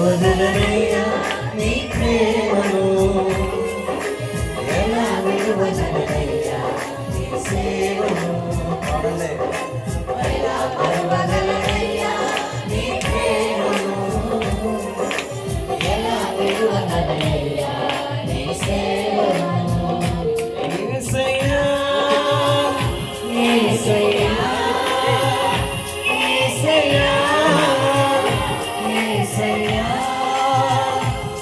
వదలనయ్యా నీ ప్రేమను? ఎలా విలువనయ్యా నీ సేవను? వదలనయ్యా నీ ప్రేమను? ఎలా విలువనయ్యా నీ సేవను? ఏసయ్యా ఏసయ్యా ఏసయ్యా say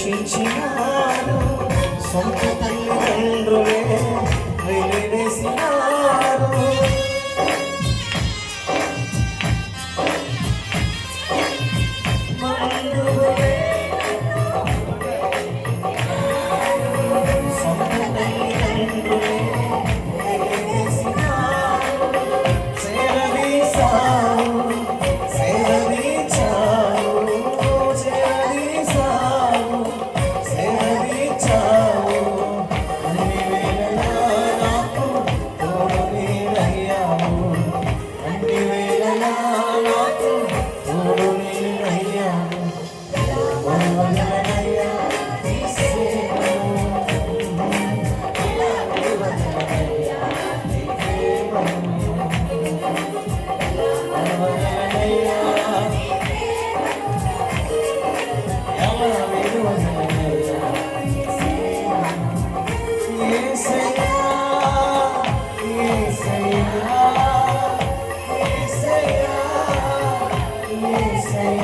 పోషించినారు సొంత Say